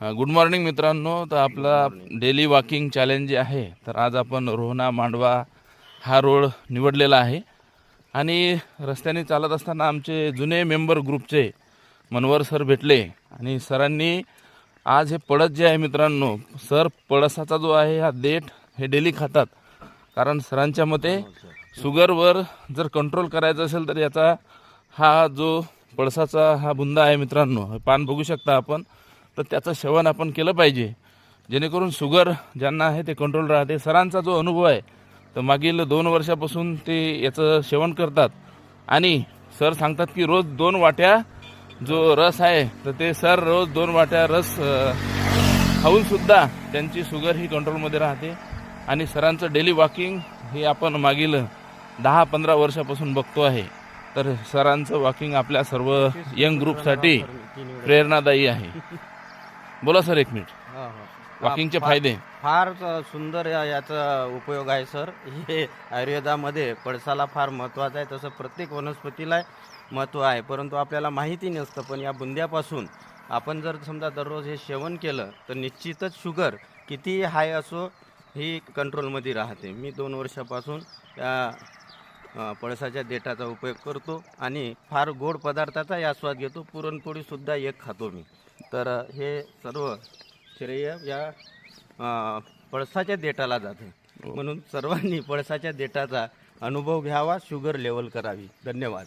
Good morning मित्रांनो. तर आपला डेली वॉकिंग चॅलेंज जे आहे तर आज आपण रोहना मांडवा हा रोड निवडलेला आहे. आणि रस्त्याने चालत असताना आमचे जुने मेंबर ग्रुपचे मनवर सर भेटले. आणि सरांनी आज हे पळस जे आहे मित्रांनो सर पळसाचा जो आहे हा देठ हे डेली खातात. कारण सरांच्या मते शुगरवर जर कंट्रोल करायचं असेल तर याचा हा जो पळसाचा हा बुंदा आहे मित्रांनो हे पान बघू शकता आपण. तर त्याचं सेवन आपण केलं पाहिजे. जेणेकरून शुगर ज्यांना आहे ते कंट्रोल राहते. सरांचा जो अनुभव आहे तर मागील दोन वर्षापासून ते याचं सेवन करतात. आणि सर सांगतात की रोज दोन वाट्या जो रस आहे तर ते सर रोज दोन वाट्या रस अ, खाऊन सुद्धा त्यांची शुगर ही कंट्रोलमध्ये राहते. आणि सरांचं डेली वॉकिंग हे आपण मागील दहा पंधरा वर्षापासून बघतो आहे. तर सरांचं वॉकिंग आपल्या सर्व यंग ग्रुपसाठी प्रेरणादायी आहे. बोला सर एक मिनिट. वॉकिंगचे फायदे. फार सुंदर या- याचा उपयोग आहे सर. हे आयुर्वेदामध्ये पळसाला फार महत्त्वाचं आहे तसं प्रत्येक वनस्पतीला महत्त्व आहे. परंतु आपल्याला माहिती नसतं पण या बुंद्यापासून आपण जर समजा दररोज हे सेवन केलं तर निश्चितच शुगर किती हाय असो ही कंट्रोलमध्ये राहते. मी दोन वर्षापासून अ, पळसाच्या देठाचा उपयोग करतो आणि फार गोड पदार्थाचाही आस्वाद घेतो. पुरणपोळीसुद्धा एक खातो मी. तर हे सर्व श्रेय या पळसाच्या देठाला जाते. म्हणून सर्वांनी पळसाच्या देठाचा अनुभव घ्यावा शुगर लेवल करावी. धन्यवाद.